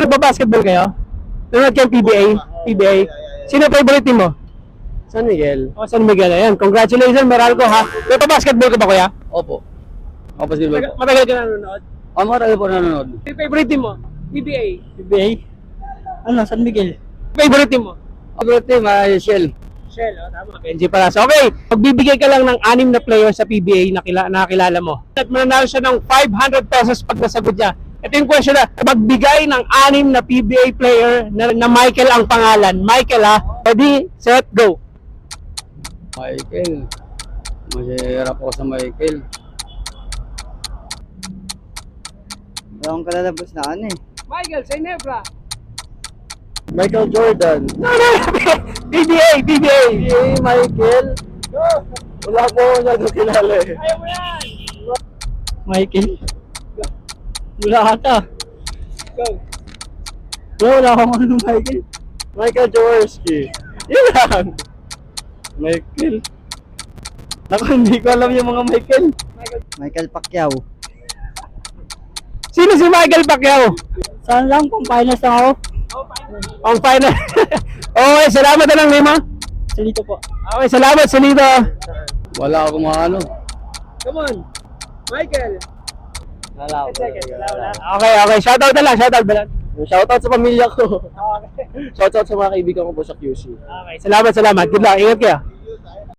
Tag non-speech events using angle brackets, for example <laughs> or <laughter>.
Ah, nagbabasketball kayo? Nanonood kayo ng PBA? PBA? Sino favorite team mo? San Miguel? O, San Miguel. Ayan, congratulations, Meralco ha. Nagbabasketball ka ba kuya? Opo. Ako basketball po. matagal ka nanonood? Ah, marami po nanonood. Sino favorite team mo? PBA? PBA? Ano, San Miguel? Favorite team mo? Favorite team, ah, Shell. Shell, oh, tama. Benji Paras. Okay, magbibigay ka lang ng anim na players sa PBA na kila, nakakilala mo. At mananalo siya ng 500 pesos pag nasagot niya. Ito yung question na, magbigay ng anim na PBA player na, na Michael ang pangalan. Michael ha, ready, set, go. Michael. Mahirap ako sa Michael. Wala akong kalalabas na ano eh. Michael, say Nebra. Michael Jordan. <laughs> No, no, PBA, PBA. Hey, Michael. Wala po ako niya kilala eh. Ayaw mo yan. Michael? Wala ata. Go. Wala, wala akong ano Michael. Michael Jaworski. Yun lang. Michael. Ako, hindi ko alam yung mga Michael. Michael Pacquiao. Sino si Michael Pacquiao? Saan lang, kung finals lang ako. Ang final. <laughs> okay, salamat na lang, Lima. Sa dito po. Okay, salamat, Salito. Wala akong maano. Come on. Michael. Wala. Okay, okay. Shoutout na lang. Shoutout ba lang? Shoutout sa pamilya ko. Okay. Shoutout sa mga kaibigan ko po sa QC. Okay. Salamat, salamat. Good luck. Ingat kayo.